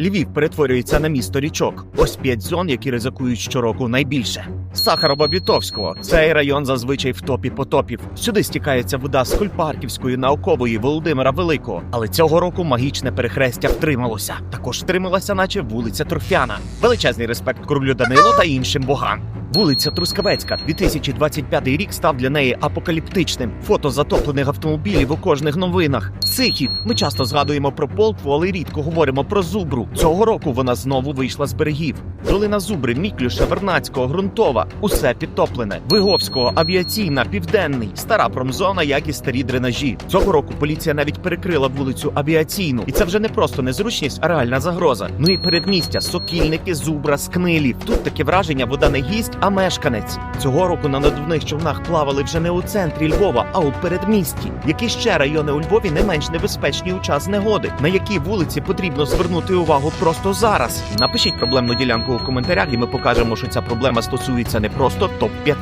Львів перетворюється на місто річок. Ось п'ять зон, які ризикують щороку найбільше. Сахаробобітовського цей район зазвичай в топі потопів. Сюди стікається вода з Кульпарківської, наукової Володимира Великого. Але цього року магічне перехрестя втрималося. Також втрималася, наче вулиця Торфяна. Величезний респект Круглю Данилу та іншим богам. Вулиця Трускавецька, 2025 рік став для неї апокаліптичним. Фото затоплених автомобілів у кожних новинах. Сихів. Ми часто згадуємо про полтву, але рідко говоримо про зубру. Цього року вона знову вийшла з берегів. Долина Зубри, Міклюша, Вернацького, Грунтова. Усе підтоплене. Виговського, авіаційна, південний, стара промзона, як і старі дренажі. Цього року поліція навіть перекрила вулицю авіаційну, і це вже не просто незручність, а реальна загроза. Ну і передмістя, сокільники, зубра, скнилі. Тут таке враження, вода не гість, а мешканець. Цього року на надувних човнах плавали вже не у центрі Львова, а у передмісті. Які ще райони у Львові не менш небезпечні у час негоди? На які вулиці потрібно звернути увагу просто зараз? Напишіть проблемну ділянку у коментарях, і ми покажемо, що ця проблема стосується не просто топ 5